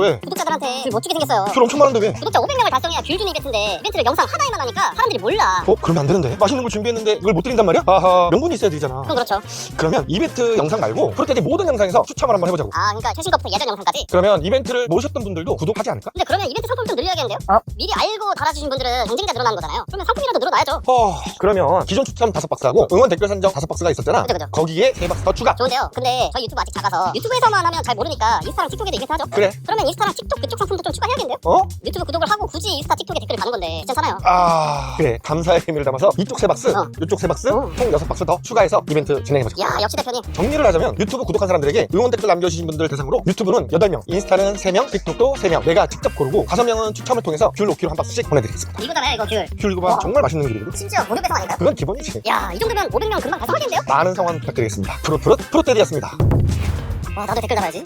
왜? 구독 자들한테 귤 멋지게 생겼어요. 귤 엄청 많은데 왜? 구독자 500명을 달성해야 귤 주는 이벤트인데 이벤트를 영상 하나에만 하니까 사람들이 몰라. 어? 그러면 안 되는데 맛있는 걸 준비했는데 이걸 못 드린단 말이야? 아하 명분이 있어야 되잖아 그럼 그렇죠. 그러면 이벤트 영상 말고 프로테디 모든 영상에서 추첨을 한번 해보자고 아 그러니까 최신 것부터 예전 영상까지. 그러면 이벤트를 모르셨던 분들도 구독하지 않을까? 근데 그러면 이벤트 상품 좀 늘려야겠는데요? 어? 미리 알고 달아주신 분들은 경쟁자 늘어나는 거잖아요. 그러면 상품이라도 늘어나야죠. 어... 그러면 기존 추첨 다섯 박스하고 응원 댓글 산정 다섯 박스가 있었잖아 그죠, 그죠. 거기에 세 박스 더 추가 좋은데요. 근데 저희 유튜브 아직 작아서 유튜브에서만 하면 잘 모르니까 인스타랑 틱톡에도 이벤트 하죠. 그래 그러면 인스타랑 틱톡 그쪽 상품도 좀 추가해야겠는데요? 어? 유튜브 구독을 하고 굳이 인스타 틱톡에 댓글을 다는 건데 괜찮아요. 아 그래 감사의 의미를 담아서 이쪽 세 박스 어. 이쪽 세 박스 어. 총 여섯 박스 더 추가해서 이벤트 진행해보자 야 역시 대표님. 정리를 하자면 유튜브 구독한 사람들에게 응원 댓글 남겨주신 분들 대상으로 유튜브는 8명 인스타는 3명 틱톡도 3명 내가 직접 고르고 5명은 추첨을 통해서 귤 5kg 한 박스씩 보내드리겠습니다 이거잖아요 이거 귤. 귤 이거 봐 와. 정말 맛있는 귤이거든 심지어 무료 배송 아닌가요? 그건 기본이지 야이 정도면 500명 금방 달성하겠는데요? 많은 성원 부탁드리겠습니다 프로프로 프로테디였습니다 와 나도 댓글 달아야지.